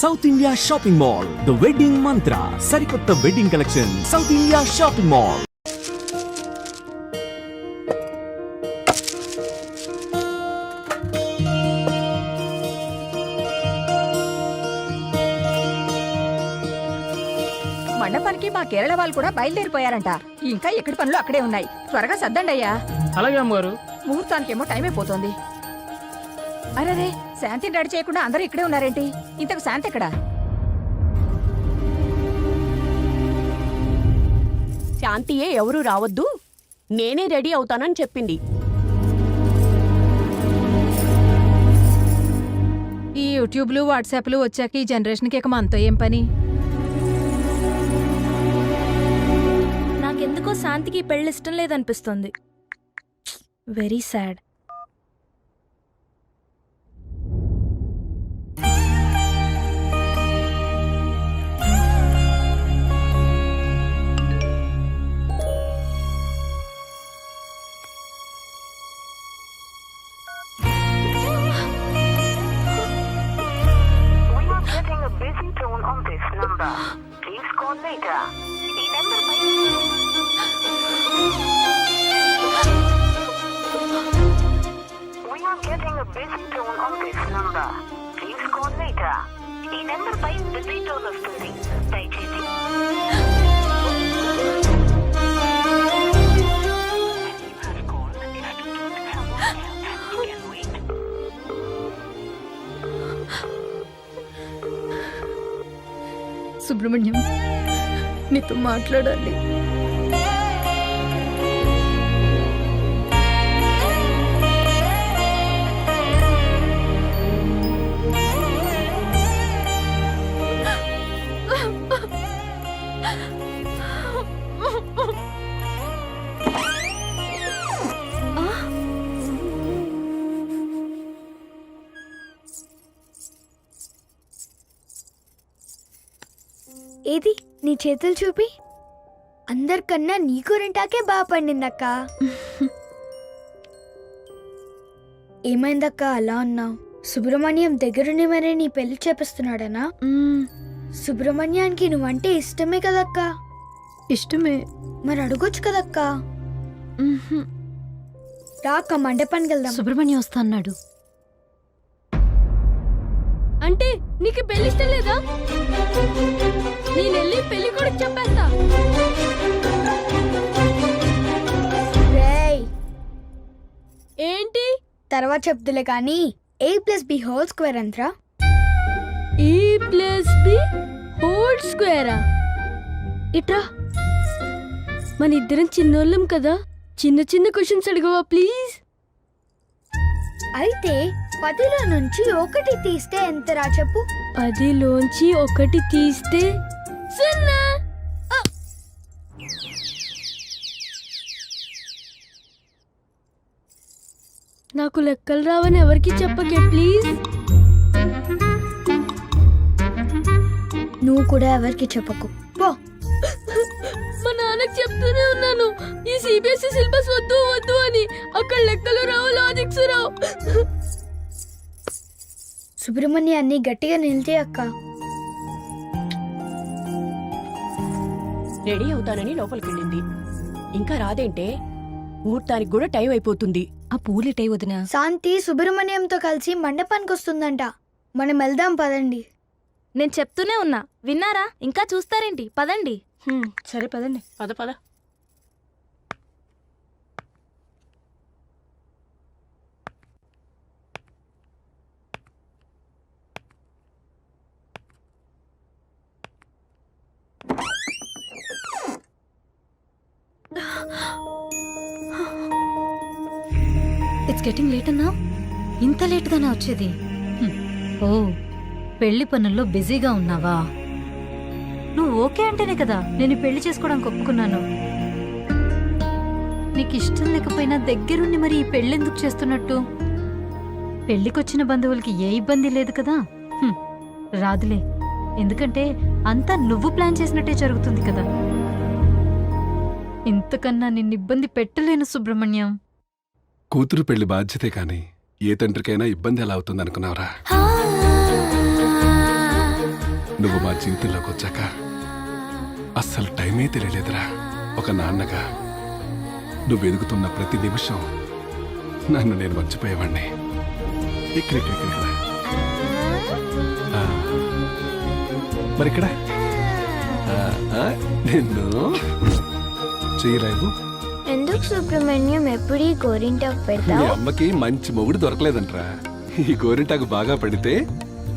South India shopping mall the wedding mantra సరికొత్త wedding collection south India shopping mall మండపానికి మా కేరళ వాళ్ళు కూడా బయలుదేరిపోయారంట. ఇంకా ఎక్కడి పనులు అక్కడే ఉన్నాయి. త్వరగా సర్దండి అయ్యా అలాగే అమ్మగారు. ముహూర్తానికేమో టైం అయిపోతోంది. అరే శాంతిని రెడీ చేయకుండా అందరూ ఇక్కడే ఉన్నారేంటి? ఇంతకు శాంతి ఎక్కడా? శాంతియే ఎవరు రావద్దు. నేనే రెడీ అవుతానని చెప్పింది. ఈ యూట్యూబ్లు వాట్సాప్లు వచ్చాక ఈ జనరేషన్కి ఇక మనతో ఏం పని? నాకెందుకో శాంతికి పెళ్ళి ఇష్టం లేదనిపిస్తుంది. Very sad. busy tone on this number. Please call later. ఈ నెంబర్ పై We are getting a busy tone on this number. Please call later. ఈ నెంబర్ పై బిజీ టోన్ వస్తుంది దయచేసి సుబ్రహ్మణ్యం. నీతో మాట్లాడాలి. ఏది? నీ చేతులు చూపి. అందరికన్నా నీ కూరంటాకే బాగా పండిందక్క. ఏమైందక్క అలా ఉన్నావు సుబ్రహ్మణ్యం దగ్గరుండి మరీ నీ పెళ్ళి చేపిస్తున్నాడనా? సుబ్రహ్మణ్యానికి నువ్వంటే ఇష్టమే కదక్క. ఇష్టమే. మరి అడగొచ్చు కదక్క. రాక మండపానికి వెళ్దాం. సుబ్రహ్మణ్యం వస్తా అన్నాడు. అంటే నీకు పెళ్ళి ఇష్టం లేదా? నేనెళ్ళి పెళ్ళి కూడా చెప్పేస్తా. రేయ్. ఏంటి? తర్వాత చెప్తులే కానీ A plus B whole square అంతరా? ఈ ప్లస్ బి హోల్ స్క్వేరా ఇట్రా. మన ఇద్దరం చిన్నోళ్ళం కదా. చిన్న చిన్న క్వశ్చన్స్ అడగవా ప్లీజ్ అయితే పదిలో నుంచి ఒకటి తీస్తే ఎంతరా చెప్పు? పదిలోంచి ఒకటి తీస్తే సున్నా! నాకు లెక్కలు రావని ఎవరికి చెప్పకే ప్లీజ్? నువ్వు కూడా ఎవరికి చెప్పకు. పో. మా నాన్నకి చెప్తూనే ఉన్నాను ఈ సిబిఎస్ఈ సిలబస్ వద్దు వద్దు అని. అక్కడ లెక్కలు రావు లాజిక్స్ రావు. సుబ్రహ్మణ్య అన్ని గట్టిగా నిలిచే అక్క. రెడీ అవుతానని లోపలికెళ్ళింది. ఇంకా రాదేంటే ముహూర్తానికి కూడా టైం అయిపోతుంది. ఆ పూలిటే వదినా. శాంతి సుబ్రహ్మణ్యంతో కలిసి మండపానికి వస్తుందంట మనం వెళ్దాం పదండి. నేను చెప్తూనే ఉన్నా. విన్నారా? ఇంకా చూస్తారేంటి? పదండి. సరే పదండి. పద పద. ఇట్స్ గెటింగ్ లేట్ అన్నా ఇంత లేట్గానే వచ్చేది. ఓ పెళ్ళి పనుల్లో బిజీగా ఉన్నావా? నువ్వు ఓకే అంటేనే కదా నేను పెళ్ళి చేసుకోవడానికి ఒప్పుకున్నాను. నీకు ఇష్టం లేకపోయినా దగ్గరుండి మరి ఈ పెళ్ళెందుకు చేస్తున్నట్టు? పెళ్ళికొచ్చిన బంధువులకి ఏ ఇబ్బంది లేదు కదా? రాదులే. ఎందుకంటే అంతా నువ్వు ప్లాన్ చేసినట్టే జరుగుతుంది కదా. ఇంతకన్నా నిన్ను ఇబ్బంది పెట్టలేను సుబ్రహ్మణ్యం. కూతురు పెళ్ళి బాధ్యతే కాని ఏ తండ్రికైనా ఇబ్బంది ఎలా అవుతుంది అనుకున్నావరా నువ్వు మా జీవితంలోకి వచ్చాక అస్సలు టైమే తెలియలేదురా. ఒక నాన్నగా నువ్వు ఎదుగుతున్న ప్రతి నిమిషం నన్ను నేను మర్చిపోయేవాడిని ఇక్కడ. మరి ఇక్కడ నిన్ను చేయలేవు ఎందుకు సుబ్రహ్మణ్యం ఎప్పుడు ఈ గోరింటాకు పెడతావు? అమ్మకి మంచి మొగుడు దొరకలేదంట్రా. ఈ గోరింటాకు బాగా పడితే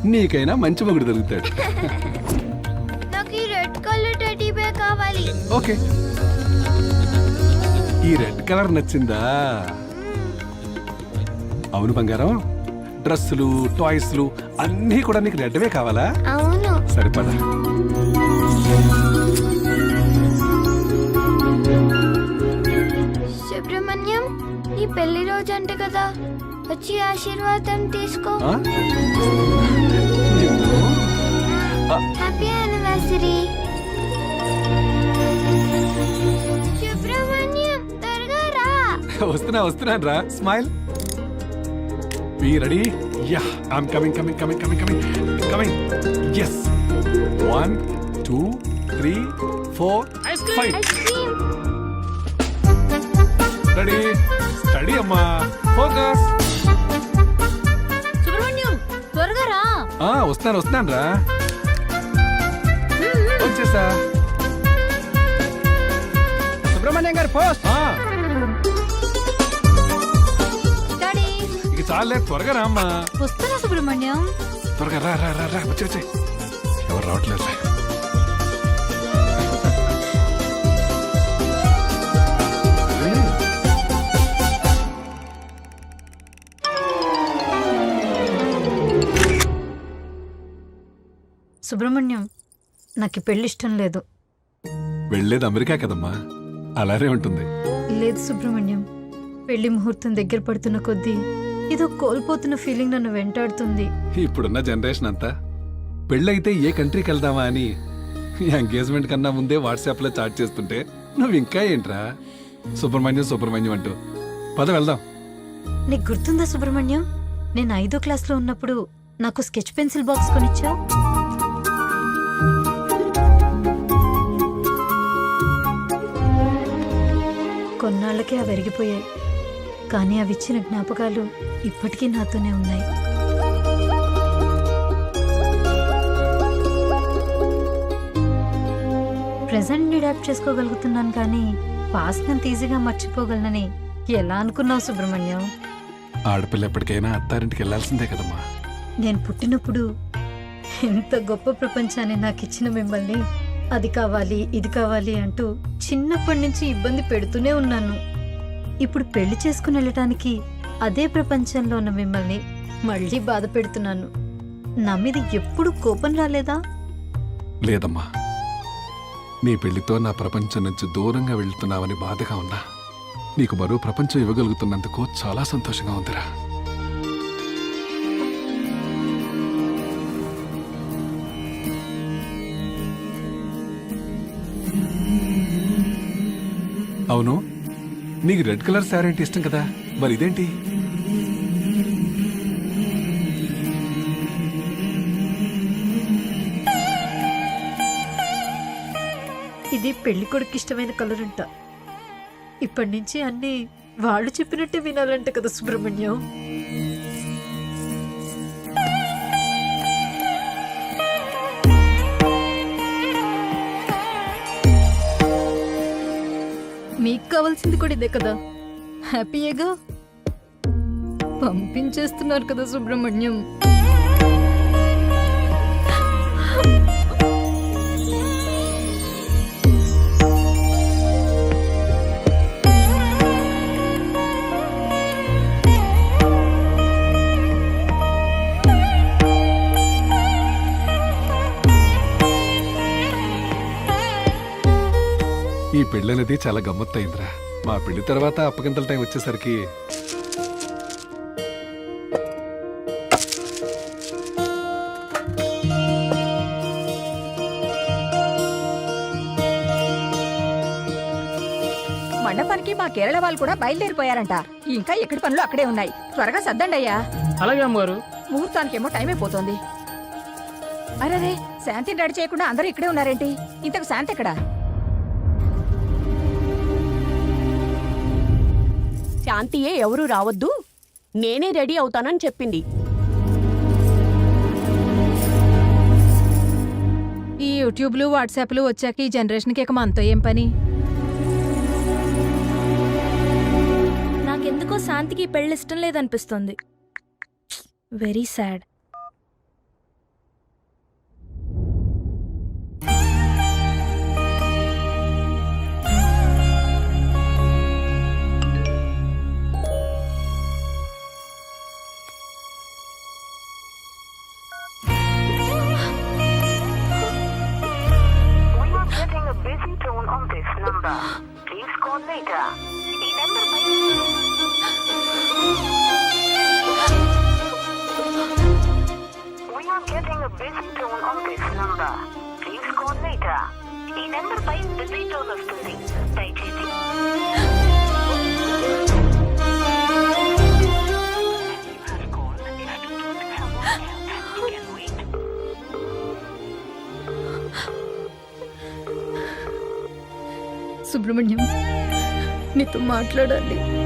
నీకైనా మంచి మొగుడు దొరుకుతాడు. నాకు ఈ రెడ్ కలర్ టెడ్డీ బేర్ కావాలి. ఓకే. ఈ రెడ్ కలర్ నచ్చిందా? అవును బంగారం. డ్రెస్సులు టాయ్స్లు అన్నీ కూడా నీకు రెడ్వే కావాలా? అవును. సరిపడా. పెళ్ళి రోజు అంట కదా. వచ్చి ఆశీర్వాదం తీసుకో? Happy anniversary. సుబ్రహ్మణ్యం త్వరగా రా. వస్తున్నా వస్తున్నాను రా. Smile. Be ready yeah I'm coming coming coming coming coming coming yes one two three four five ice cream ready steady అమ్మా. ఫోకస్ సుబ్రహ్మణ్యం త్వరగా రా. ఆ వస్తున్నాను వస్తున్నాను రా. వచ్చేసా. సుబ్రహ్మణ్యం గారు పోస్ట్. డాడీ ఇక చాలే త్వరగా రా అమ్మా వస్తున్నా సుబ్రహ్మణ్యం? త్వరగా రా రా రా రా. వచ్చే వచ్చే. ఎవరు రావట్లేదు. సుబ్రహ్మణ్యం నాకు పెళ్ళి ఇష్టం లేదు. వెళ్ళేది అమెరికా కదమ్మా. అలానే ఉంటుంది. లేదు సుబ్రహ్మణ్యం పెళ్ళి ముహూర్తం దగ్గర పడుతున్న కొద్దీ ఏదో కోల్పోతున్న ఫీలింగ్ నన్ను వెంటాడుతుంది. ఇప్పుడున్న జనరేషన్ అంతా పెళ్ళైతే ఏ కంట్రీకి వెళ్దామా అని ఎంగేజ్మెంట్ కన్నా ముందే వాట్సాప్లో చాట్ చేస్తుంటే నువ్వు ఇంకా ఏంట్రా? సుబ్రహ్మణ్యం సుబ్రహ్మణ్యం అంటూ. పద వెళ్దాం. నీకు గుర్తుందా సుబ్రహ్మణ్యం? నేను ఐదో క్లాస్లో ఉన్నప్పుడు నాకు స్కెచ్ పెన్సిల్ బాక్స్ కొనిచ్చావు. కొన్నాళ్ళకే అవి విరిగిపోయాయి కానీ అవి ఇచ్చిన జ్ఞాపకాలు ఇప్పటికీ నాతోనే ఉన్నాయి. ప్రెజెంట్ అడాప్ట్ చేసుకోగలుగుతున్నాను కానీ పాస్ట్ అంత ఈజీగా మర్చిపోగలనని ఎలా అనుకున్నావు సుబ్రహ్మణ్యం? ఆడపిల్ల ఎప్పటికైనా అత్తారింటికి వెళ్ళాల్సిందే కదమ్మా. నేను పుట్టినప్పుడు ఎంత గొప్ప ప్రపంచాన్ని నాకు ఇచ్చిన మిమ్మల్ని అది కావాలి ఇది కావాలి అంటూ చిన్నప్పటి నుంచి ఇబ్బంది పెడుతూనే ఉన్నాను. ఇప్పుడు పెళ్ళి చేసుకుని వెళ్ళటానికి అదే ప్రపంచంలో ఉన్న మిమ్మల్ని మళ్ళీ బాధ పెడుతున్నాను. నా మీద ఎప్పుడు కోపం రాలేదా? లేదమ్మా. నీ పెళ్ళితో నా ప్రపంచం నుంచి దూరంగా వెళ్తున్నావని బాధగా ఉన్నా. నీకు మరో ప్రపంచం ఇవ్వగలుగుతున్నందుకు చాలా సంతోషంగా ఉందిరా. అవును. నీకు రెడ్ కలర్ శారీ అంటే ఇష్టం కదా? మరి ఇదేంటి? ఇది పెళ్ళి కొడుకు ఇష్టమైన కలర్ అంట. ఇప్పటి నుంచి అన్ని వాళ్ళు చెప్పినట్టే వినాలంట కదా సుబ్రహ్మణ్యం. మీకు కావాల్సింది కూడా ఇదే కదా. హ్యాపీయేగా పంపించేస్తున్నారు కదా సుబ్రహ్మణ్యం. ఈ పెళ్ళి అనేది చాలా గమ్మత్తయిందిరా. మా పెళ్ళి తర్వాత అప్పగింతల టైం వచ్చేసరికి మండపానికి మా కేరళ వాళ్ళు కూడా బయలుదేరిపోయారంట. ఇంకా ఎక్కడి పనులు అక్కడే ఉన్నాయి. త్వరగా సర్దండి అయ్యా. అలాగే అమ్మగారు. ముహూర్తానికేమో టైం అయిపోతోంది. అరే శాంతిని రెడీ చేయకుండా అందరూ ఇక్కడే ఉన్నారేంటి? ఇంతకు శాంతి ఎక్కడా? శాంతియే ఎవరూ రావద్దు. నేనే రెడీ అవుతానని చెప్పింది. ఈ యూట్యూబ్లు వాట్సాప్లు వచ్చాక ఈ జనరేషన్కి ఇక మనతో ఏం పని? నాకెందుకో శాంతికి పెళ్ళి ఇష్టం లేదనిపిస్తుంది. Very sad. Getting tone on this number. Please call later. ఈ నెంబర్ పై We are getting a busy tone on this number. Please call later. ఈ నెంబర్ పై బిజీ టోన్ వస్తుంది దయచేసి సుబ్రహ్మణ్యం. నీతో మాట్లాడాలి.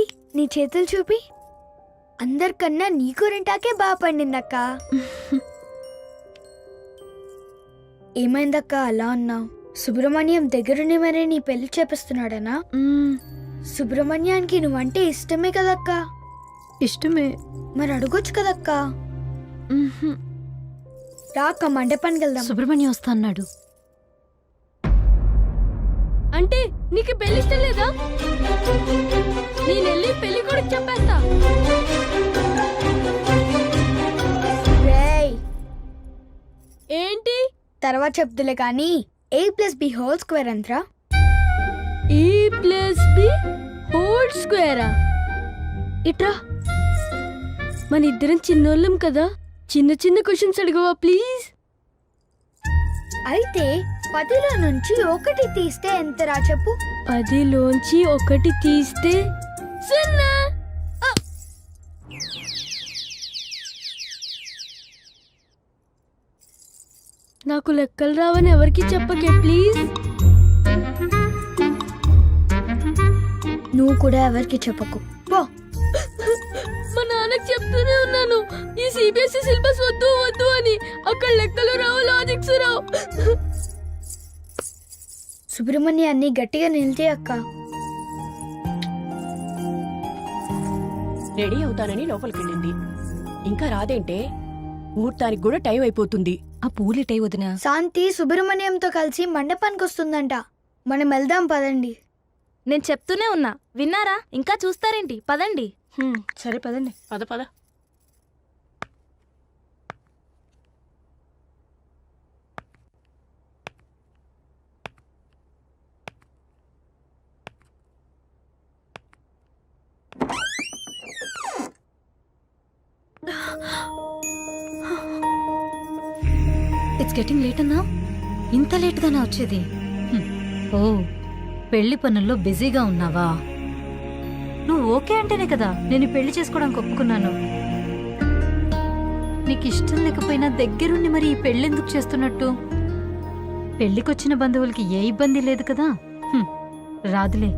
ఏది నీ చేతులు చూపి. అందరికన్నా నీ కూరంటాకే బాగా పండిందక్క. ఏమైందక్క అలా ఉన్నావు సుబ్రహ్మణ్యం దగ్గరుండి మరీ నీ పెళ్ళి చేపిస్తున్నాడనా? సుబ్రహ్మణ్యానికి నువ్వంటే ఇష్టమే కదక్క. ఇష్టమే. మరి అడగొచ్చు కదక్క. రాక మండపానికి వెళ్దాం. సుబ్రహ్మణ్యం వస్తా అన్నాడు అంటే నీకు పెళ్ళి ఇష్టం లేదా? నేను వెళ్ళి పెళ్ళి కూడా చెప్పేస్తా. రేయ్. ఏంటి? తర్వాత చెప్తులే కానీ A plus B whole square అంతరా? ఈ ప్లస్ బి హోల్ స్క్వేరా ఇట్రా. మన ఇద్దరం చిన్నోళ్ళం కదా. చిన్న చిన్న క్వశ్చన్స్ అడగవా ప్లీజ్ అయితే పదిలో నుంచి ఒకటి తీస్తే ఎంతరా చెప్పు? పదిలోంచి ఒకటి తీస్తే సున్నా! నాకు లెక్కలు రావని ఎవరికి చెప్పకే ప్లీజ్. నువ్వు కూడా ఎవరికి చెప్పకు. పో. మా నాన్నకి చెప్తూనే ఉన్నాను. ఈ సిబిఎస్ఈ సిలబస్ వద్దు వద్దు అని. అక్కడ లెక్కలు రావు లాజిక్స్ రావు. సుబ్రహ్మణ్య అన్ని గట్టిగా నిలితే అక్క. రెడీ అవుతానని లోపలికెళ్ళింది. ఇంకా రాదేంటే ముహూర్తానికి కూడా టైం అయిపోతుంది. ఆ పూలిటై వదినా. శాంతి సుబ్రహ్మణ్యంతో కలిసి మండపానికి వస్తుందంట మనం వెళ్దాం పదండి. నేను చెప్తూనే ఉన్నా. విన్నారా? ఇంకా చూస్తారేంటి? పదండి. సరే పదండి. పద పద. ఇట్స్ గెటింగ్ లేట్ అన్నా ఇంత లేట్గానే వచ్చేది. ఓ పెళ్ళి పనుల్లో బిజీగా ఉన్నావా? నువ్వు ఓకే అంటేనే కదా నేను పెళ్ళి చేసుకోవడానికి ఒప్పుకున్నాను. నీకు ఇష్టం లేకపోయినా దగ్గరుండి మరి ఈ పెళ్ళెందుకు చేస్తున్నట్టు? పెళ్ళికొచ్చిన బంధువులకి ఏ ఇబ్బంది లేదు కదా? రాదులే.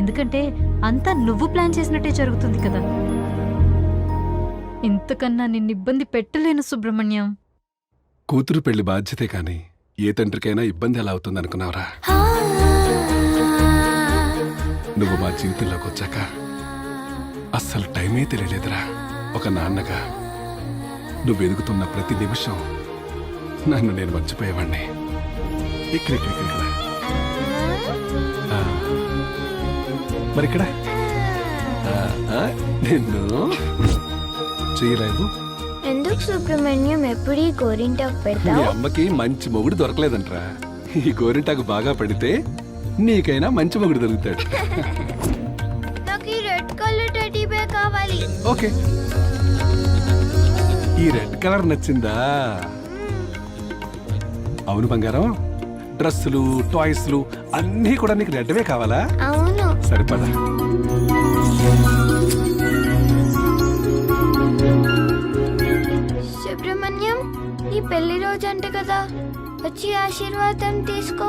ఎందుకంటే అంతా నువ్వు ప్లాన్ చేసినట్టే జరుగుతుంది కదా. ఇంతకన్నా నిన్ను ఇబ్బంది పెట్టలేను సుబ్రహ్మణ్యం. కూతురు పెళ్ళి బాధ్యతే కానీ ఏ తండ్రికైనా ఇబ్బంది ఎలా అవుతుంది అనుకున్నావురా నువ్వు మా జీవితంలోకి వచ్చాక అస్సలు టైమే తెలియలేదురా. ఒక నాన్నగా నువ్వు ఎదుగుతున్న ప్రతి నిమిషం నన్ను నేను మర్చిపోయేవాణ్ణి. ఇక్కడ ఇక్కడ ఇక్కడ, ఇక్కడ. ఆ. మరి ఇక్కడ ఆ, ఆ, నిన్ను చేయలేదు. ఎందుకు సుబ్రహ్మణ్యం ఎప్పుడు ఈ గోరింటాకు మీ పెడతావు అమ్మకి మంచి మొగుడు దొరకలేదంట్రా. ఈ గోరింటాకు బాగా పడితే నీకైనా మంచి మొగుడు దొరుకుతాడు. నాకు ఈ రెడ్ కలర్ టెడ్డీ బేర్ కావాలి. ఓకే. ఈ రెడ్ కలర్ నచ్చిందా? అవును బంగారం. డ్రెస్సులు టాయ్స్లు అన్నీ కూడా నీకు రెడ్వే కావాలా? అవును. సరిపదా పెళ్ళి రోజు అంట కదా. వచ్చి ఆశీర్వాదం తీసుకో?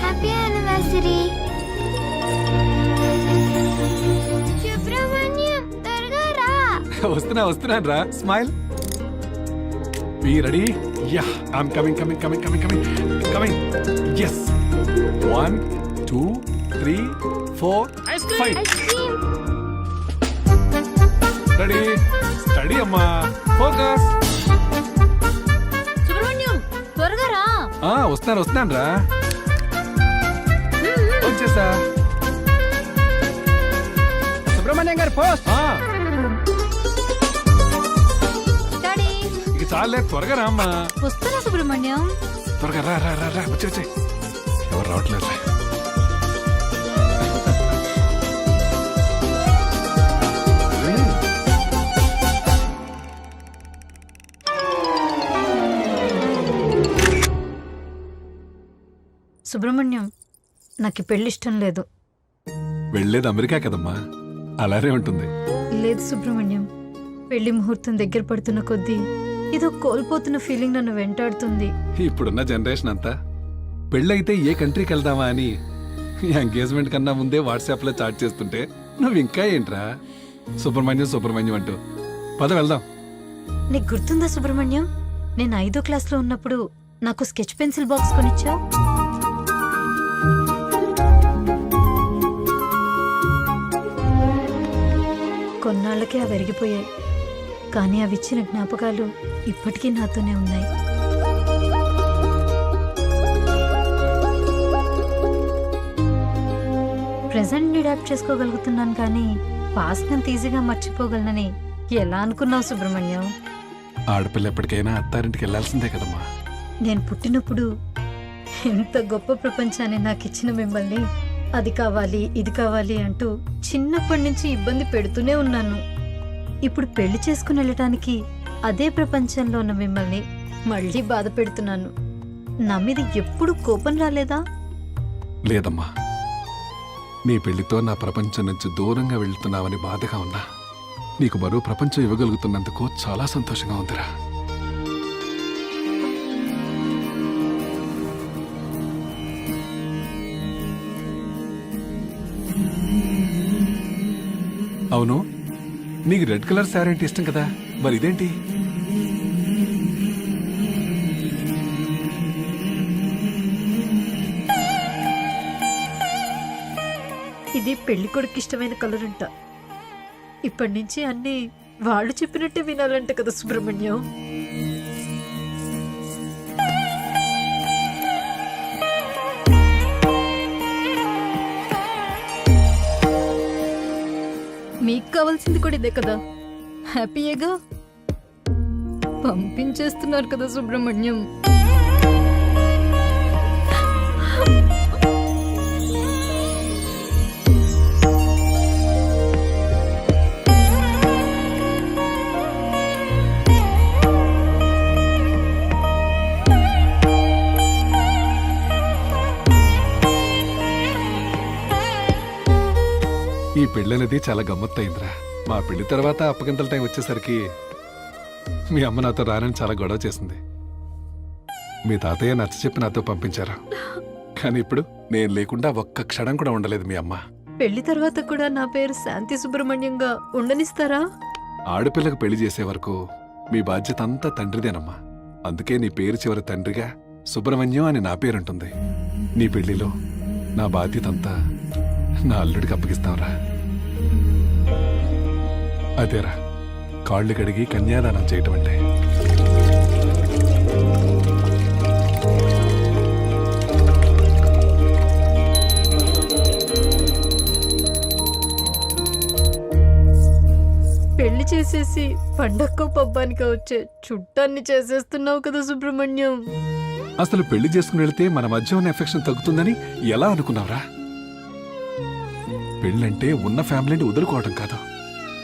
Happy anniversary. సుబ్రహ్మణ్యం త్వరగా రా. వస్తున్నా వస్తున్నాను రా. Smile. Be ready yeah I'm coming coming coming coming coming coming yes one two three four five cream ready steady అమ్మా ఫోకస్. సుబ్రహ్మణ్యం త్వరగా రా. వస్తున్నాను వస్తున్నాను రా. వచ్చేసా? సుబ్రహ్మణ్యం గారు పోస్ట్. ఆ, డాడీ. ఇక చాలే త్వరగా రా అమ్మా వస్తున్నా సుబ్రహ్మణ్యం? త్వరగా రా రా రా రా వచ్చి వచ్చి. ఎవరు రావట్లేదు. సుబ్రహ్మణ్యం నాకు పెళ్ళి ఇష్టం లేదు. వెళ్ళేది అమెరికా కదమ్మా. అలానే ఉంటుంది. లేదు సుబ్రహ్మణ్యం పెళ్ళి ముహూర్తం దగ్గర పడుతున్న కొద్దీ ఏదో కోల్పోతున్న ఫీలింగ్ నన్ను వెంటాడుతుంది. ఇప్పుడున్న జనరేషన్ అంతా పెళ్ళైతే ఏ కంట్రీకి వెళ్దామా అని ఎంగేజ్మెంట్ కన్నా ముందే వాట్సాప్లో చాట్ చేస్తుంటే నువ్వు ఇంకా ఏంట్రా? సుబ్రహ్మణ్యం సుబ్రహ్మణ్యం అంటూ. పద వెళ్దాం. నీకు గుర్తుందా సుబ్రహ్మణ్యం నేను ఐదో క్లాస్లో ఉన్నప్పుడు నాకు స్కెచ్ పెన్సిల్ బాక్స్ కొనిచ్చావు? కొన్నాళ్ళకే అవి అరిగిపోయాయి. కానీ అవి ఇచ్చిన జ్ఞాపకాలు ఇప్పటికీ నాతోనే ఉన్నాయి. ప్రెసెంట్ అడాప్ట్ చేసుకోగలుగుతున్నాను కానీ పాస్ట్ అంత ఈజీగా మర్చిపోగలనని ఎలా అనుకున్నావు సుబ్రహ్మణ్యం? ఆడపిల్ల ఎప్పటికైనా అత్తారింటికి వెళ్ళాల్సిందే కదమ్మా. నేను పుట్టినప్పుడు ఎంత గొప్ప ప్రపంచాన్ని నాకు ఇచ్చిన మిమ్మల్ని అది కావాలి ఇది కావాలి అంటూ చిన్నప్పటి నుంచి ఇబ్బంది పెడుతూనే ఉన్నాను. ఇప్పుడు పెళ్ళి చేసుకుని వెళ్ళటానికి అదే ప్రపంచంలో ఉన్న మిమ్మల్ని మళ్ళీ బాధ పెడుతున్నాను. నా మీద ఎప్పుడు కోపం రాలేదా? లేదమ్మా. నీ పెళ్ళితో నా ప్రపంచం నుంచి దూరంగా వెళ్తున్నావని బాధగా ఉన్నా. నీకు మరో ప్రపంచం ఇవ్వగలుగుతున్నందుకు చాలా సంతోషంగా ఉందిరా. అవును. నీకు రెడ్ కలర్ శారీ అంటే ఇష్టం కదా? మరి ఇదేంటి? ఇది పెళ్ళి కొడుకు ఇష్టమైన కలర్ అంట. ఇప్పటి నుంచి అన్ని వాళ్ళు చెప్పినట్టే వినాలంట కదా సుబ్రహ్మణ్యం. కావాల్సింది కూడా ఇదే కదా. హ్యాపీయేగా పంపించేస్తున్నారు కదా సుబ్రహ్మణ్యం. ఈ పెళ్ళనేది చాలా గమ్మత్తయిందిరా. మా పెళ్ళి తర్వాత అప్పగింతల టైం వచ్చేసరికి మీ అమ్మ నాతో రానని చాలా గొడవ చేసింది. మీ తాతయ్య నచ్చ చెప్పి నాతో పంపించారు. కానీ ఇప్పుడు నేను లేకుండా ఒక్క క్షణం కూడా ఉండలేదు మీ అమ్మ. పెళ్ళి తర్వాత కూడా నా పేరు శాంతి సుబ్రహ్మణ్యంగా ఉండనిస్తారా? ఆడపిల్లకు పెళ్ళి చేసే వరకు మీ బాధ్యత అంతా తండ్రిదేనమ్మా. అందుకే నీ పేరు చివరి తండ్రిగా సుబ్రహ్మణ్యం అని నా పేరుంటుంది. నీ పెళ్ళిలో నా బాధ్యత అంతా నా అల్లుడికి అప్పగిస్తాంరా. అదేరా. కాళ్ళు కడిగి కన్యాదానం చేయటం అంటే. పెళ్ళి చేసి చేసేసి పండక్కో పబ్బానికో వచ్చే చుట్టాన్ని చేసేస్తున్నావు కదా సుబ్రహ్మణ్యం. అసలు పెళ్ళి చేసుకుని వెళితే మన మధ్య ఉన్న ఎఫెక్షన్ తగ్గుతుందని ఎలా అనుకున్నావురా? పెళ్ళంటే ఉన్న ఫ్యామిలీని వదులుకోవడం కాదు.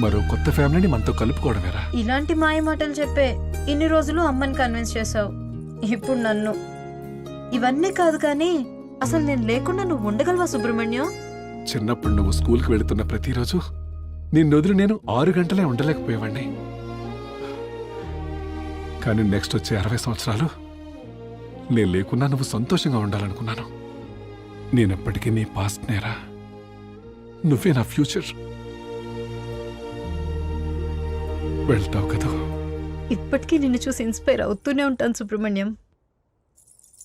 మరో కొత్త ఫ్యామిలీని మనతో కలుపుకోవడమేరా? ఇలాంటి మాయ మాటలు చెప్పే ఇన్ని రోజులు అమ్మని కన్విన్స్ చేసావు ఇప్పుడు నన్ను. ఇవన్నీ కాదు కానీ అసలు నేను లేకుండా నువ్వు ఉండగలవా సుబ్రహ్మణ్యం? చిన్నప్పుడు నువ్వు స్కూల్కి వెళుతున్న ప్రతిరోజు నిన్ను వదిలి నేను ఆరు గంటలే ఉండలేకపోయేవాణ్ణి. కానీ నెక్స్ట్ వచ్చే అరవై సంవత్సరాలు నేను లేకున్నా నువ్వు సంతోషంగా ఉండాలనుకున్నాను. నేనెప్పటికీ నీ పాస్ట్ నేరా. నువ్వే నా ఫ్యూచర్ వెళ్తావు కదా. ఇప్పటికీ నిన్ను చూసి ఇన్స్పైర్ అవుతూనే ఉంటాను సుబ్రహ్మణ్యం.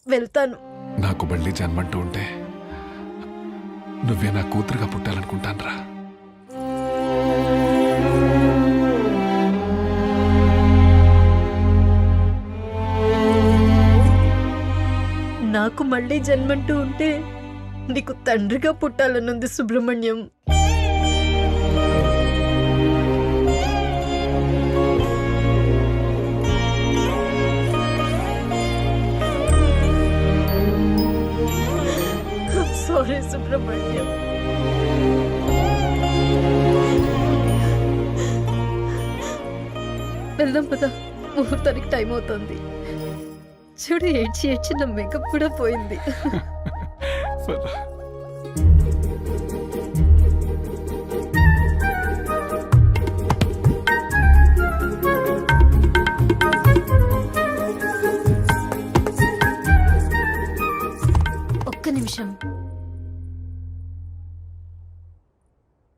వెళ్తాను. నాకు మళ్ళీ జన్మంటూ ఉంటే నువ్వే నా కూతురుగా పుట్టాలనుకుంటానురా. నాకు మళ్ళీ జన్మంటూ ఉంటే నీకు తండ్రిగా పుట్టాలనుంది సుబ్రహ్మణ్యం. సారీ సుబ్రహ్మణ్యం వెళ్దాం పద ముహూర్తానికి టైం అవుతుంది చూడు ఏడ్చి ఏడ్చి నా మేకప్ కూడా పోయింది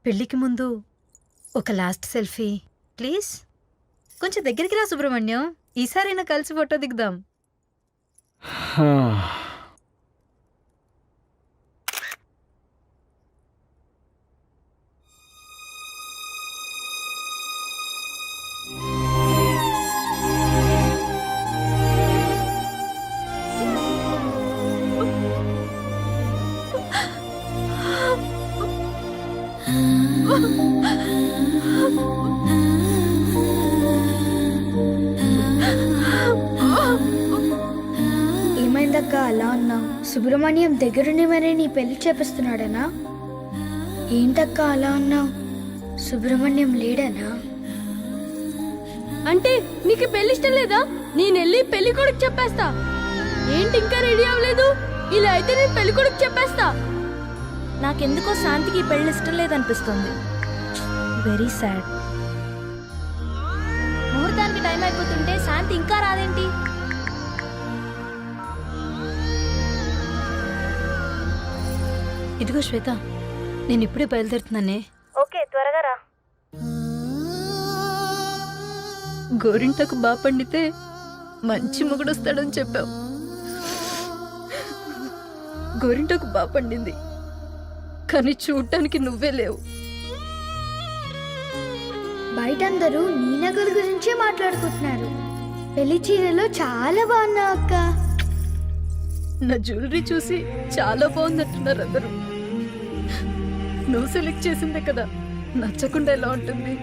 పెళ్ళికి ముందు ఒక లాస్ట్ సెల్ఫీ. ప్లీజ్. కొంచెం దగ్గరికి రా సుబ్రహ్మణ్యం. ఈసారైనా కలిసి ఫోటో దిగుదాం. సుబ్రహ్మణ్యం దగ్గరుండి మరీ నీ పెళ్ళి చేపిస్తున్నాడనా? ఏంటక్క అలా అన్నావు సుబ్రహ్మణ్యం లేడనా? అంటే నీకు పెళ్ళి ఇష్టం లేదా? నేను వెళ్ళి పెళ్ళి కొడుకు చెప్పేస్తా. ఏంటి ఇంకా రెడీ అవ్వలేదు? ఇలా అయితే నేను పెళ్ళి కొడుకు చెప్పేస్తా. నాకెందుకో శాంతికి ఈ పెళ్ళి ఇష్టం లేదనిపిస్తుంది. వెరీ సాడ్ ముహూర్తానికి టైం అయిపోతుంటే శాంతి ఇంకా రాదేంటి? ఇదిగో శ్వేత నేను ఇప్పుడే బయలుదేరుతున్నానే. ఓకే త్వరగా రా. గోరింటకు బాగా పండితే మంచి మొగుడు వస్తాడని చెప్పావు. గోరింటకు బాగా పండింది కానీ చూడటానికి నువ్వే లేవు. బయట అందరూ నీ నగల గురించే మాట్లాడుకుంటున్నారు. పెళ్ళి చీరలో చాలా బాగున్నావు అక్క నా జ్యువెలరీ చూసి చాలా బాగుందంటున్నారు అందరూ. నువ్వు సెలెక్ట్ చేసిందే కదా. నచ్చకుండా ఎలా ఉంటుంది?